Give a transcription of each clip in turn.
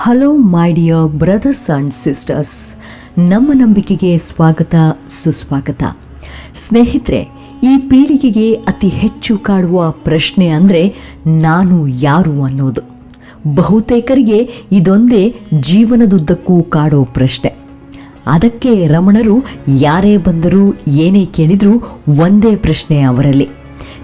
Hello my dear brothers and sisters ನಮ್ಮ ನಂಬಿಕೆಗೆ ಸ್ವಾಗತ, ಸುಸ್ವಾಗತ. ಸ್ನೇಹಿತರೆ, ಈ ಪೀಳಿಗೆಗೆ ಅತಿ ಹೆಚ್ಚು ಕಾಡುವ ಪ್ರಶ್ನೆ ಅಂದರೆ ನಾನು ಯಾರು ಅನ್ನೋದು. ಬಹುತೇಕರಿಗೆ ಇದೊಂದೇ ಜೀವನದುದ್ದಕ್ಕೂ ಕಾಡೋ ಪ್ರಶ್ನೆ. ಅದಕ್ಕೆ ರಮಣರು ಯಾರೇ ಬಂದರೂ ಏನೇ ಕೇಳಿದರೂ ಒಂದೇ ಪ್ರಶ್ನೆ ಅವರಲ್ಲಿ.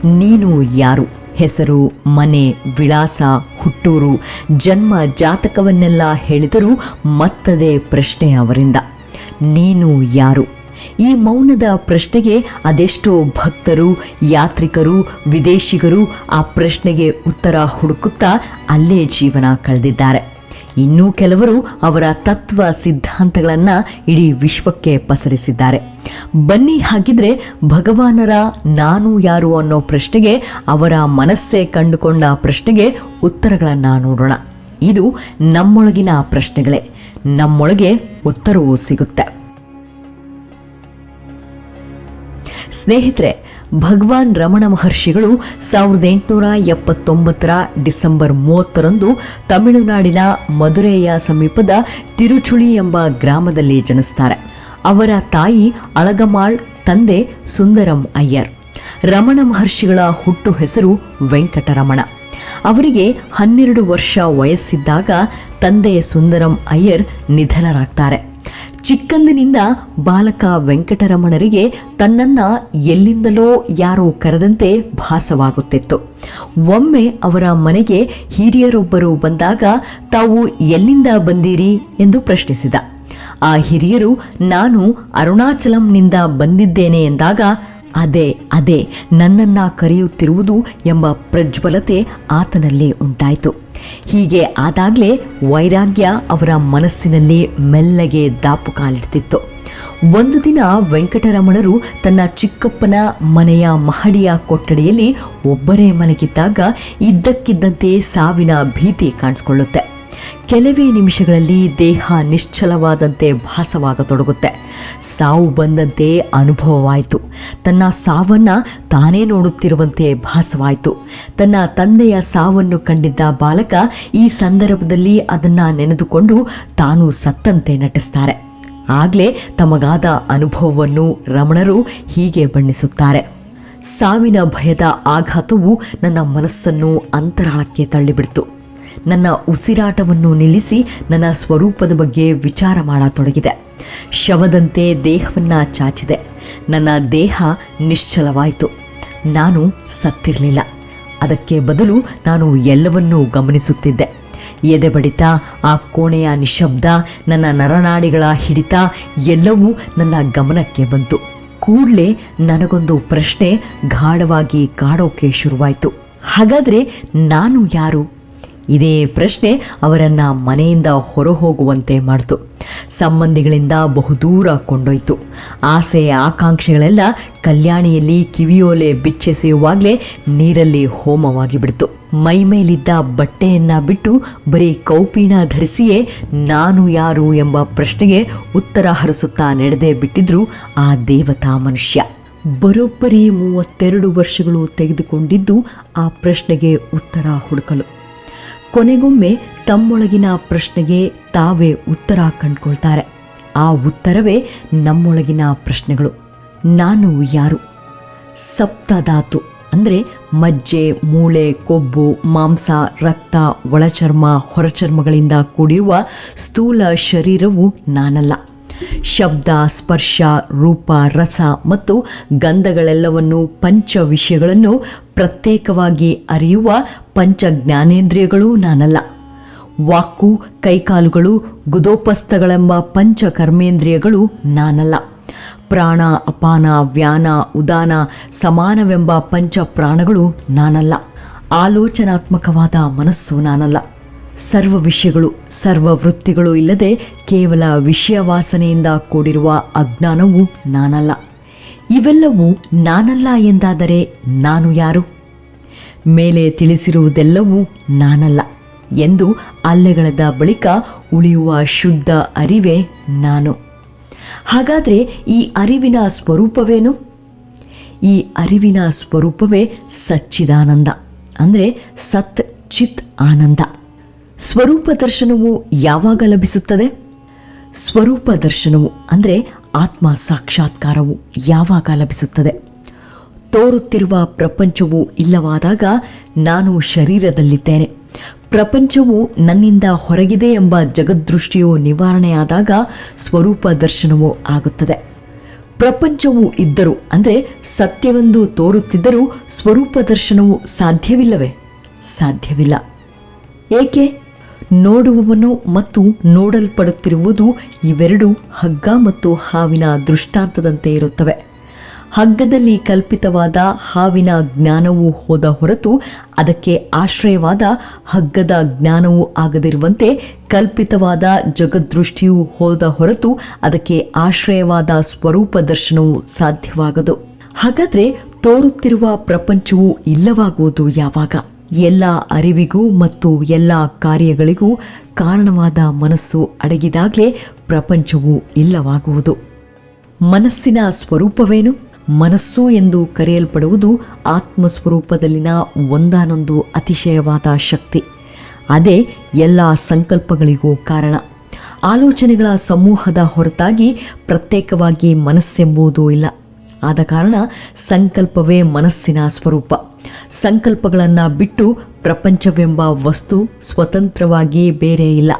ನೀನು ಯಾರು? ಹೆಸರು, ಮನೆ, ವಿಳಾಸ, ಹುಟ್ಟೂರು, ಜನ್ಮ ಜಾತಕವನ್ನೆಲ್ಲ ಹೇಳಿದರೂ ಮತ್ತದೇ ಪ್ರಶ್ನೆ ಅವರಿಂದ. ನೀನು ಯಾರು? ಈ ಮೌನದ ಪ್ರಶ್ನೆಗೆ ಅದೆಷ್ಟೋ ಭಕ್ತರು, ಯಾತ್ರಿಕರು, ವಿದೇಶಿಗರು ಆ ಪ್ರಶ್ನೆಗೆ ಉತ್ತರ ಹುಡುಕುತ್ತಾ ಅಲ್ಲೇ ಜೀವನ ಕಳೆದಿದ್ದಾರೆ. ಇನ್ನೂ ಕೆಲವರು ಅವರ ತತ್ವ ಸಿದ್ಧಾಂತಗಳನ್ನು ಇಡೀ ವಿಶ್ವಕ್ಕೆ ಪಸರಿಸಿದ್ದಾರೆ. ಬನ್ನಿ ಹಾಗಿದ್ರೆ ಭಗವಾನರ ನಾನು ಯಾರು ಅನ್ನೋ ಪ್ರಶ್ನೆಗೆ ಅವರ ಮನಸ್ಸೇ ಕಂಡುಕೊಂಡ ಪ್ರಶ್ನೆಗೆ ಉತ್ತರಗಳನ್ನು ನೋಡೋಣ. ಇದು ನಮ್ಮೊಳಗಿನ ಪ್ರಶ್ನೆಗಳೇ. ನಮ್ಮೊಳಗೆ ಉತ್ತರವೂ ಸಿಗುತ್ತೆ. ಸ್ನೇಹಿತರೆ ಭಗವಾನ್ ರಮಣ ಮಹರ್ಷಿಗಳು ಸಾವಿರದ ಎಂಟುನೂರ ಎಪ್ಪತ್ತೊಂಬತ್ತರ ಡಿಸೆಂಬರ್ ಮೂವತ್ತರಂದು ತಮಿಳುನಾಡಿನ ಮಧುರೆಯ ಸಮೀಪದ ತಿರುಚುಳಿ ಎಂಬ ಗ್ರಾಮದಲ್ಲಿ ಜನಿಸ್ತಾರೆ. ಅವರ ತಾಯಿ ಅಳಗಮಾಳ್, ತಂದೆ ಸುಂದರಂ ಅಯ್ಯರ್. ರಮಣ ಮಹರ್ಷಿಗಳ ಹುಟ್ಟು ಹೆಸರು ವೆಂಕಟರಮಣ. ಅವರಿಗೆ ಹನ್ನೆರಡು ವರ್ಷ ವಯಸ್ಸಿದ್ದಾಗ ತಂದೆ ಸುಂದರಂ ಅಯ್ಯರ್ ನಿಧನರಾಗ್ತಾರೆ. ಚಿಕ್ಕಂದಿನಿಂದ ಬಾಲಕ ವೆಂಕಟರಮಣರಿಗೆ ತನ್ನನ್ನ ಎಲ್ಲಿಂದಲೋ ಯಾರೋ ಕರೆದಂತೆ ಭಾಸವಾಗುತ್ತಿತ್ತು. ಒಮ್ಮೆ ಅವರ ಮನೆಗೆ ಹಿರಿಯರೊಬ್ಬರು ಬಂದಾಗ ತಾವು ಎಲ್ಲಿಂದ ಬಂದೀರಿ ಎಂದು ಪ್ರಶ್ನಿಸಿದ. ಆ ಹಿರಿಯರು, ನಾನು ಅರುಣಾಚಲಂನಿಂದ ಬಂದಿದ್ದೇನೆ ಎಂದಾಗ, ಅದೇ ಅದೇ, ನನ್ನನ್ನ ಕರೆಯುತ್ತಿರುವುದು ಎಂಬ ಪ್ರಜ್ವಲತೆ ಆತನಲ್ಲಿ ಉಂಟಾಯಿತು. ಹೀಗೆ ಆದಾಗಲೇ ವೈರಾಗ್ಯ ಅವರ ಮನಸ್ಸಿನಲ್ಲಿ ಮೆಲ್ಲಗೆ ದಾಪು ಕಾಲಿಡ್ತಿತ್ತು. ಒಂದು ದಿನ ವೆಂಕಟರಮಣರು ತನ್ನ ಚಿಕ್ಕಪ್ಪನ ಮನೆಯ ಮಹಡಿಯ ಕೊಠಡಿಯಲ್ಲಿ ಒಬ್ಬರೇ ಮಲಗಿದ್ದಾಗ ಇದ್ದಕ್ಕಿದ್ದಂತೆ ಸಾವಿನ ಭೀತಿ ಕಾಣಿಸ್ಕೊಳ್ಳುತ್ತೆ. ಕೆಲವೇ ನಿಮಿಷಗಳಲ್ಲಿ ದೇಹ ನಿಶ್ಚಲವಾದಂತೆ ಭಾಸವಾಗತೊಡಗುತ್ತೆ. ಸಾವು ಬಂದಂತೆ ಅನುಭವವಾಯಿತು. ತನ್ನ ಸಾವನ್ನ ತಾನೇ ನೋಡುತ್ತಿರುವಂತೆ ಭಾಸವಾಯಿತು. ತನ್ನ ತಂದೆಯ ಸಾವನ್ನು ಕಂಡಿದ್ದ ಬಾಲಕ ಈ ಸಂದರ್ಭದಲ್ಲಿ ಅದನ್ನು ನೆನೆದುಕೊಂಡು ತಾನು ಸತ್ತಂತೆ ನಟಿಸ್ತಾರೆ. ಆಗಲೇ ತಮಗಾದ ಅನುಭವವನ್ನು ರಮಣರು ಹೀಗೆ ಬಣ್ಣಿಸುತ್ತಾರೆ. ಸಾವಿನ ಭಯದ ಆಘಾತವು ನನ್ನ ಮನಸ್ಸನ್ನು ಅಂತರಾಳಕ್ಕೆ ತಳ್ಳಿಬಿಡ್ತು. ನನ್ನ ಉಸಿರಾಟವನ್ನು ನಿಲ್ಲಿಸಿ ನನ್ನ ಸ್ವರೂಪದ ಬಗ್ಗೆ ವಿಚಾರ ಮಾಡತೊಡಗಿದೆ. ಶವದಂತೆ ದೇಹವನ್ನು ಚಾಚಿದೆ. ನನ್ನ ದೇಹ ನಿಶ್ಚಲವಾಯಿತು. ನಾನು ಸತ್ತಿರಲಿಲ್ಲ. ಅದಕ್ಕೆ ಬದಲು ನಾನು ಎಲ್ಲವನ್ನೂ ಗಮನಿಸುತ್ತಿದ್ದೆ. ಎದೆ ಬಡಿತ ಆ ಕೋಣೆಯ ನಿಶಬ್ದ, ನನ್ನ ನರನಾಡಿಗಳ ಹಿಡಿತ, ಎಲ್ಲವೂ ನನ್ನ ಗಮನಕ್ಕೆ ಬಂತು. ಕೂಡಲೇ ನನಗೊಂದು ಪ್ರಶ್ನೆ ಗಾಢವಾಗಿ ಕಾಡೋಕೆ ಶುರುವಾಯಿತು. ಹಾಗಾದರೆ ನಾನು ಯಾರು? ಇದೇ ಪ್ರಶ್ನೆ ಅವರನ್ನ ಮನೆಯಿಂದ ಹೊರ ಹೋಗುವಂತೆ ಮಾಡಿತು. ಸಂಬಂಧಿಗಳಿಂದ ಬಹುದೂರ ಕೊಂಡೊಯ್ತು. ಆಸೆ ಆಕಾಂಕ್ಷೆಗಳೆಲ್ಲ ಕಲ್ಯಾಣಿಯಲ್ಲಿ ಕಿವಿಯೋಲೆ ಬಿಚ್ಚೆಸೆಯುವಾಗಲೇ ನೀರಲ್ಲಿ ಹೋಮವಾಗಿ ಬಿಡ್ತು. ಮೈ ಮೇಲಿದ್ದ ಬಟ್ಟೆಯನ್ನ ಬಿಟ್ಟು ಬರೀ ಕೌಪೀಣ ಧರಿಸಿಯೇ ನಾನು ಯಾರು ಎಂಬ ಪ್ರಶ್ನೆಗೆ ಉತ್ತರ ಹರಿಸುತ್ತಾ ನಡೆದೇ ಬಿಟ್ಟಿದ್ರು ಆ ದೇವತಾ ಮನುಷ್ಯ. ಬರೋಬ್ಬರಿ ಮೂವತ್ತೆರಡು ವರ್ಷಗಳು ತೆಗೆದುಕೊಂಡಿದ್ದು ಆ ಪ್ರಶ್ನೆಗೆ ಉತ್ತರ ಹುಡುಕಲು. ಕೊನೆಗೊಮ್ಮೆ ತಮ್ಮೊಳಗಿನ ಪ್ರಶ್ನೆಗೆ ತಾವೇ ಉತ್ತರ ಕಂಡುಕೊಳ್ತಾರೆ. ಆ ಉತ್ತರವೇ ನಮ್ಮೊಳಗಿನ ಪ್ರಶ್ನೆಗಳು. ನಾನು ಯಾರು? ಸಪ್ತಧಾತು ಅಂದರೆ ಮಜ್ಜೆ, ಮೂಳೆ, ಕೊಬ್ಬು, ಮಾಂಸ, ರಕ್ತ, ಒಳಚರ್ಮ, ಹೊರಚರ್ಮಗಳಿಂದ ಕೂಡಿರುವ ಸ್ಥೂಲ ಶರೀರವು ನಾನಲ್ಲ. ಶಬ್ದ, ಸ್ಪರ್ಶ, ರೂಪ, ರಸ ಮತ್ತು ಗಂಧಗಳೆಲ್ಲವನ್ನು ಪಂಚ ವಿಷಯಗಳನ್ನು ಪ್ರತ್ಯೇಕವಾಗಿ ಅರಿಯುವ ಪಂಚ ಜ್ಞಾನೇಂದ್ರಿಯಗಳೂ ನಾನಲ್ಲ. ವಾಕು ಕೈಕಾಲುಗಳು, ಗುದೋಪಸ್ಥಗಳೆಂಬ ಪಂಚ ಕರ್ಮೇಂದ್ರಿಯಗಳು ನಾನಲ್ಲ. ಪ್ರಾಣ, ಅಪಾನ, ವ್ಯಾನ, ಉದಾನ, ಸಮಾನವೆಂಬ ಪಂಚ ಪ್ರಾಣಗಳು ನಾನಲ್ಲ. ಆಲೋಚನಾತ್ಮಕವಾದ ಮನಸ್ಸು ನಾನಲ್ಲ. ಸರ್ವ ವಿಷಯಗಳು, ಸರ್ವ ವೃತ್ತಿಗಳು ಇಲ್ಲದೆ ಕೇವಲ ವಿಷಯ ವಾಸನೆಯಿಂದ ಕೂಡಿರುವ ಅಜ್ಞಾನವು ನಾನಲ್ಲ. ಇವೆಲ್ಲವೂ ನಾನಲ್ಲ ಎಂದಾದರೆ ನಾನು ಯಾರು? ಮೇಲೆ ತಿಳಿಸಿರುವುದೆಲ್ಲವೂ ನಾನಲ್ಲ ಎಂದು ಅಲ್ಲೆಗಳದ ಬಳಿಕ ಉಳಿಯುವ ಶುದ್ಧ ಅರಿವೇ ನಾನು. ಹಾಗಾದರೆ ಈ ಅರಿವಿನ ಸ್ವರೂಪವೇನು? ಈ ಅರಿವಿನ ಸ್ವರೂಪವೇ ಸಚ್ಚಿದಾನಂದ, ಅಂದರೆ ಸತ್ ಚಿತ್ ಆನಂದ. ಸ್ವರೂಪ ದರ್ಶನವು ಯಾವಾಗ ಲಭಿಸುತ್ತದೆ? ಸ್ವರೂಪ ದರ್ಶನವು, ಅಂದರೆ ಆತ್ಮ ಸಾಕ್ಷಾತ್ಕಾರವು ಯಾವಾಗ ಲಭಿಸುತ್ತದೆ? ತೋರುತ್ತಿರುವ ಪ್ರಪಂಚವು ಇಲ್ಲವಾದಾಗ ನಾನು ಶರೀರದಲ್ಲಿದ್ದೇನೆ. ಪ್ರಪಂಚವು ನನ್ನಿಂದ ಹೊರಗಿದೆ ಎಂಬ ಜಗದೃಷ್ಟಿಯು ನಿವಾರಣೆಯಾದಾಗ ಸ್ವರೂಪ ದರ್ಶನವೂ ಆಗುತ್ತದೆ. ಪ್ರಪಂಚವು ಇದ್ದರೂ, ಅಂದರೆ ಸತ್ಯವೆಂದು ತೋರುತ್ತಿದ್ದರೂ ಸ್ವರೂಪ ದರ್ಶನವು ಸಾಧ್ಯವಿಲ್ಲವೇ? ಸಾಧ್ಯವಿಲ್ಲ. ಏಕೆ? ನೋಡುವವನು ಮತ್ತು ನೋಡಲ್ಪಡುತ್ತಿರುವುದು ಇವೆರಡು ಹಗ್ಗ ಮತ್ತು ಹಾವಿನ ದೃಷ್ಟಾಂತದಂತೆ ಇರುತ್ತವೆ. ಹಗ್ಗದಲ್ಲಿ ಕಲ್ಪಿತವಾದ ಹಾವಿನ ಜ್ಞಾನವೂ ಹೋದ ಹೊರತು ಅದಕ್ಕೆ ಆಶ್ರಯವಾದ ಹಗ್ಗದ ಜ್ಞಾನವೂ ಆಗದಿರುವಂತೆ ಕಲ್ಪಿತವಾದ ಜಗದೃಷ್ಟಿಯೂ ಹೋದ ಹೊರತು ಅದಕ್ಕೆ ಆಶ್ರಯವಾದ ಸ್ವರೂಪ ದರ್ಶನವು ಸಾಧ್ಯವಾಗದು. ಹಾಗಾದರೆ ತೋರುತ್ತಿರುವ ಪ್ರಪಂಚವು ಇಲ್ಲವಾಗುವುದು ಯಾವಾಗ? ಎಲ್ಲ ಅರಿವಿಗೂ ಮತ್ತು ಎಲ್ಲ ಕಾರ್ಯಗಳಿಗೂ ಕಾರಣವಾದ ಮನಸ್ಸು ಅಡಗಿದಾಗಲೇ ಪ್ರಪಂಚವು ಇಲ್ಲವಾಗುವುದು. ಮನಸ್ಸಿನ ಸ್ವರೂಪವೇನು? ಮನಸ್ಸು ಎಂದು ಕರೆಯಲ್ಪಡುವುದು ಆತ್ಮಸ್ವರೂಪದಲ್ಲಿನ ಒಂದಾನೊಂದು ಅತಿಶಯವಾದ ಶಕ್ತಿ. ಅದೇ ಎಲ್ಲ ಸಂಕಲ್ಪಗಳಿಗೂ ಕಾರಣ. ಆಲೋಚನೆಗಳ ಸಮೂಹದ ಹೊರತಾಗಿ ಪ್ರತ್ಯೇಕವಾಗಿ ಮನಸ್ಸೆಂಬುದೂ ಇಲ್ಲ. ಆದ ಕಾರಣ ಸಂಕಲ್ಪವೇ ಮನಸ್ಸಿನ ಸ್ವರೂಪ. ಸಂಕಲ್ಪಗಳನ್ನು ಬಿಟ್ಟು ಪ್ರಪಂಚವೆಂಬ ವಸ್ತು ಸ್ವತಂತ್ರವಾಗಿ ಬೇರೆ ಇಲ್ಲ.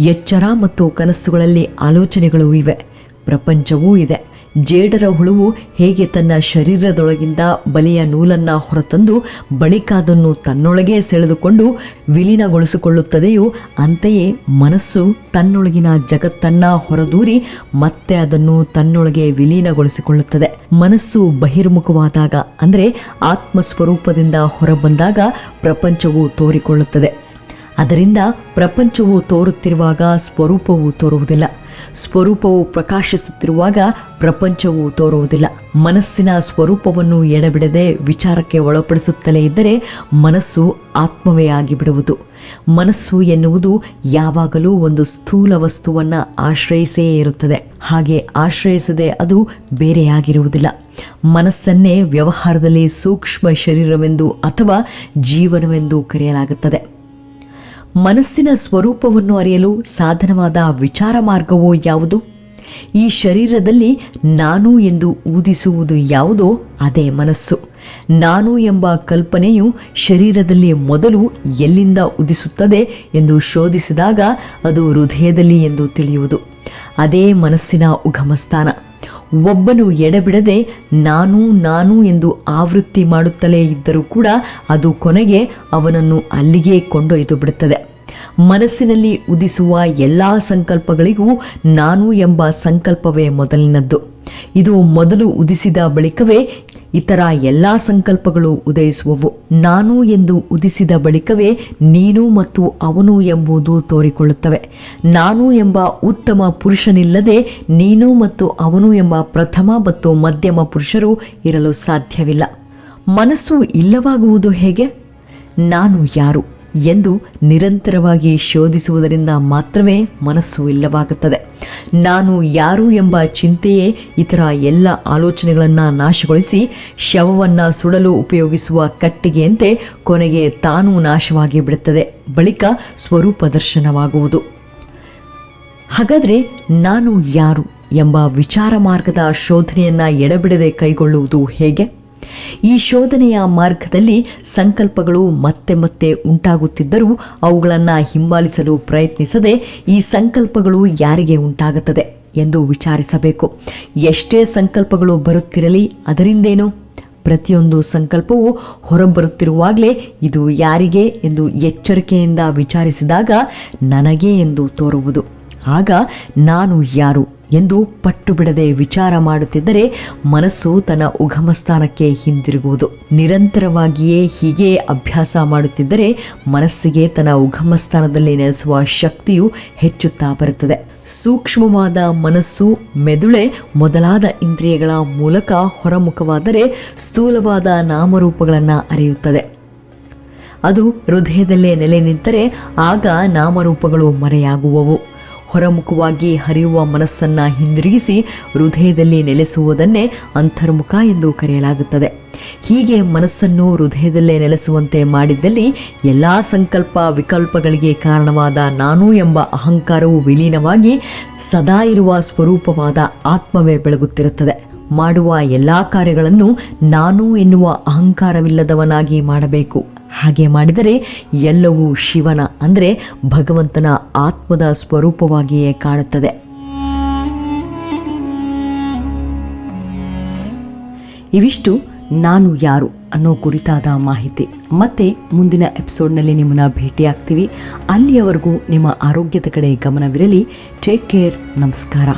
ಎಚ್ಚರ ಮತ್ತು ಕನಸುಗಳಲ್ಲಿ ಆಲೋಚನೆಗಳು ಇವೆ. ಪ್ರಪಂಚವೂ ಇದೆ. ಜೇಡರ ಹುಳುವು ಹೇಗೆ ತನ್ನ ಶರೀರದೊಳಗಿಂದ ಬಲಿಯ ನೂಲನ್ನು ಹೊರತಂದು ಬಳಿಕ ಅದನ್ನು ತನ್ನೊಳಗೆ ಸೆಳೆದುಕೊಂಡು ವಿಲೀನಗೊಳಿಸಿಕೊಳ್ಳುತ್ತದೆಯೋ ಅಂತೆಯೇ ಮನಸ್ಸು ತನ್ನೊಳಗಿನ ಜಗತ್ತನ್ನ ಹೊರದೂರಿ ಮತ್ತೆ ಅದನ್ನು ತನ್ನೊಳಗೆ ವಿಲೀನಗೊಳಿಸಿಕೊಳ್ಳುತ್ತದೆ. ಮನಸ್ಸು ಬಹಿರ್ಮುಖವಾದಾಗ, ಅಂದರೆ ಆತ್ಮಸ್ವರೂಪದಿಂದ ಹೊರಬಂದಾಗ ಪ್ರಪಂಚವು ತೋರಿಕೊಳ್ಳುತ್ತದೆ. ಅದರಿಂದ ಪ್ರಪಂಚವು ತೋರುತ್ತಿರುವಾಗ ಸ್ವರೂಪವು ತೋರುವುದಿಲ್ಲ. ಸ್ವರೂಪವು ಪ್ರಕಾಶಿಸುತ್ತಿರುವಾಗ ಪ್ರಪಂಚವು ತೋರುವುದಿಲ್ಲ. ಮನಸ್ಸಿನ ಸ್ವರೂಪವನ್ನು ಎಡಬಿಡದೆ ವಿಚಾರಕ್ಕೆ ಒಳಪಡಿಸುತ್ತಲೇ ಇದ್ದರೆ ಮನಸ್ಸು ಆತ್ಮವೇ ಆಗಿಬಿಡುವುದು. ಮನಸ್ಸು ಎನ್ನುವುದು ಯಾವಾಗಲೂ ಒಂದು ಸ್ಥೂಲ ವಸ್ತುವನ್ನು ಆಶ್ರಯಿಸೇ ಇರುತ್ತದೆ. ಹಾಗೆ ಆಶ್ರಯಿಸದೆ ಅದು ಬೇರೆಯಾಗಿರುವುದಿಲ್ಲ ಮನಸ್ಸನ್ನೇ ವ್ಯವಹಾರದಲ್ಲಿ ಸೂಕ್ಷ್ಮ ಶರೀರವೆಂದು ಅಥವಾ ಜೀವನವೆಂದು ಕರೆಯಲಾಗುತ್ತದೆ. ಮನಸ್ಸಿನ ಸ್ವರೂಪವನ್ನು ಅರಿಯಲು ಸಾಧನವಾದ ವಿಚಾರ ಮಾರ್ಗವೋ ಯಾವುದು? ಈ ಶರೀರದಲ್ಲಿ ನಾನು ಎಂದು ಊದಿಸುವುದು ಯಾವುದೋ ಅದೇ ಮನಸ್ಸು. ನಾನು ಎಂಬ ಕಲ್ಪನೆಯು ಶರೀರದಲ್ಲಿ ಮೊದಲು ಎಲ್ಲಿಂದ ಉದಿಸುತ್ತದೆ ಎಂದು ಶೋಧಿಸಿದಾಗ ಅದು ಹೃದಯದಲ್ಲಿ ಎಂದು ತಿಳಿಯುವುದು. ಅದೇ ಮನಸ್ಸಿನ ಉಗಮಸ್ಥಾನ. ಒಬ್ಬನು ಎಡೆಬಿಡದೆ ನಾನು ನಾನು ಎಂದು ಆವೃತ್ತಿ ಮಾಡುತ್ತಲೇ ಇದ್ದರೂ ಕೂಡ ಅದು ಕೊನೆಗೆ ಅವನನ್ನು ಅಲ್ಲಿಗೆ ಕೊಂಡೊಯ್ದು ಬಿಡುತ್ತದೆ. ಮನಸ್ಸಿನಲ್ಲಿ ಉದಿಸುವ ಎಲ್ಲ ಸಂಕಲ್ಪಗಳಿಗೂ ನಾನು ಎಂಬ ಸಂಕಲ್ಪವೇ ಮೊದಲಿನದ್ದು. ಇದು ಮೊದಲು ಉದಿಸಿದ ಬಳಿಕವೇ ಇತರ ಎಲ್ಲ ಸಂಕಲ್ಪಗಳು ಉದಯಿಸುವವು. ನಾನು ಎಂದು ಉದಿಸಿದ ಬಳಿಕವೇ ನೀನು ಮತ್ತು ಅವನು ಎಂಬುದು ತೋರಿಕೊಳ್ಳುತ್ತವೆ. ನಾನು ಎಂಬ ಉತ್ತಮ ಪುರುಷನಿಲ್ಲದೆ ನೀನು ಮತ್ತು ಅವನು ಎಂಬ ಪ್ರಥಮ ಮತ್ತು ಮಧ್ಯಮ ಪುರುಷರು ಇರಲು ಸಾಧ್ಯವಿಲ್ಲ. ಮನಸ್ಸು ಇಲ್ಲವಾಗುವುದು ಹೇಗೆ? ನಾನು ಯಾರು? ಎಂದು ನಿರಂತರವಾಗಿ ಶೋಧಿಸುವುದರಿಂದ ಮಾತ್ರವೇ ಮನಸ್ಸು ಇಲ್ಲವಾಗುತ್ತದೆ. ನಾನು ಯಾರು ಎಂಬ ಚಿಂತೆಯೇ ಇತರ ಎಲ್ಲ ಆಲೋಚನೆಗಳನ್ನು ನಾಶಗೊಳಿಸಿ ಶವವನ್ನು ಸುಡಲು ಉಪಯೋಗಿಸುವ ಕಟ್ಟಿಗೆಯಂತೆ ಕೊನೆಗೆ ತಾನೂ ನಾಶವಾಗಿ ಬಿಡುತ್ತದೆ. ಬಳಿಕ ಸ್ವರೂಪ ದರ್ಶನವಾಗುವುದು. ಹಾಗಾದರೆ ನಾನು ಯಾರು ಎಂಬ ವಿಚಾರ ಮಾರ್ಗದ ಶೋಧನೆಯನ್ನು ಎಡಬಿಡದೆ ಕೈಗೊಳ್ಳುವುದು ಹೇಗೆ? ಈ ಶೋಧನೆಯ ಮಾರ್ಗದಲ್ಲಿ ಸಂಕಲ್ಪಗಳು ಮತ್ತೆ ಮತ್ತೆ ಉಂಟಾಗುತ್ತಿದ್ದರೂ ಅವುಗಳನ್ನು ಹಿಂಬಾಲಿಸಲು ಪ್ರಯತ್ನಿಸದೆ ಈ ಸಂಕಲ್ಪಗಳು ಯಾರಿಗೆ ಉಂಟಾಗುತ್ತದೆ ಎಂದು ವಿಚಾರಿಸಬೇಕು. ಎಷ್ಟೇ ಸಂಕಲ್ಪಗಳು ಬರುತ್ತಿರಲಿ, ಅದರಿಂದೇನು? ಪ್ರತಿಯೊಂದು ಸಂಕಲ್ಪವು ಹೊರಬರುತ್ತಿರುವಾಗಲೇ ಇದು ಯಾರಿಗೆ ಎಂದು ಎಚ್ಚರಿಕೆಯಿಂದ ವಿಚಾರಿಸಿದಾಗ ನನಗೆ ಎಂದು ತೋರುವುದು. ಆಗ ನಾನು ಯಾರು? ಎಂದು ಪಟ್ಟು ಬಿಡದೆ ವಿಚಾರ ಮಾಡುತ್ತಿದ್ದರೆ ಮನಸ್ಸು ತನ್ನ ಉಗಮ ಸ್ಥಾನಕ್ಕೆ ಹಿಂದಿರುಗುವುದು. ನಿರಂತರವಾಗಿಯೇ ಹೀಗೆ ಅಭ್ಯಾಸ ಮಾಡುತ್ತಿದ್ದರೆ ಮನಸ್ಸಿಗೆ ತನ್ನ ಉಗಮ ಸ್ಥಾನದಲ್ಲಿ ನೆಲೆಸುವ ಶಕ್ತಿಯು ಹೆಚ್ಚುತ್ತಾ ಬರುತ್ತದೆ. ಸೂಕ್ಷ್ಮವಾದ ಮನಸ್ಸು, ಮೆದುಳೆ ಮೊದಲಾದ ಇಂದ್ರಿಯಗಳ ಮೂಲಕ ಹೊರಮುಖವಾದರೆ ಸ್ಥೂಲವಾದ ನಾಮರೂಪಗಳನ್ನು ಅರಿಯುತ್ತದೆ. ಅದು ಹೃದಯದಲ್ಲೇ ನೆಲೆ ನಿಂತರೆ ಆಗ ನಾಮರೂಪಗಳು ಮರೆಯಾಗುವವು. ಹೊರಮುಖವಾಗಿ ಹರಿಯುವ ಮನಸ್ಸನ್ನು ಹಿಂದಿರುಗಿಸಿ ಹೃದಯದಲ್ಲಿ ನೆಲೆಸುವುದನ್ನೇ ಅಂತರ್ಮುಖ ಎಂದು ಕರೆಯಲಾಗುತ್ತದೆ. ಹೀಗೆ ಮನಸ್ಸನ್ನು ಹೃದಯದಲ್ಲೇ ನೆಲೆಸುವಂತೆ ಮಾಡಿದ್ದಲ್ಲಿ ಎಲ್ಲ ಸಂಕಲ್ಪ ವಿಕಲ್ಪಗಳಿಗೆ ಕಾರಣವಾದ ನಾನು ಎಂಬ ಅಹಂಕಾರವು ವಿಲೀನವಾಗಿ ಸದಾ ಇರುವ ಸ್ವರೂಪವಾದ ಆತ್ಮವೇ ಬೆಳಗುತ್ತಿರುತ್ತದೆ. ಮಾಡುವ ಎಲ್ಲ ಕಾರ್ಯಗಳನ್ನು ನಾನು ಎನ್ನುವ ಅಹಂಕಾರವಿಲ್ಲದವನಾಗಿ ಮಾಡಬೇಕು. ಹಾಗೆ ಮಾಡಿದರೆ ಎಲ್ಲವೂ ಶಿವನ, ಅಂದರೆ ಭಗವಂತನ ಆತ್ಮದ ಸ್ವರೂಪವಾಗಿಯೇ ಕಾಣುತ್ತದೆ. ಇವಿಷ್ಟು ನಾನು ಯಾರು ಅನ್ನೋ ಕುರಿತಾದ ಮಾಹಿತಿ. ಮತ್ತೆ ಮುಂದಿನ ಎಪಿಸೋಡ್ನಲ್ಲಿ ನಿಮ್ಮನ್ನ ಭೇಟಿಯಾಗ್ತೀವಿ. ಅಲ್ಲಿಯವರೆಗೂ ನಿಮ್ಮ ಆರೋಗ್ಯದ ಕಡೆ ಗಮನವಿರಲಿ. ಟೇಕ್ ಕೇರ್ ನಮಸ್ಕಾರ.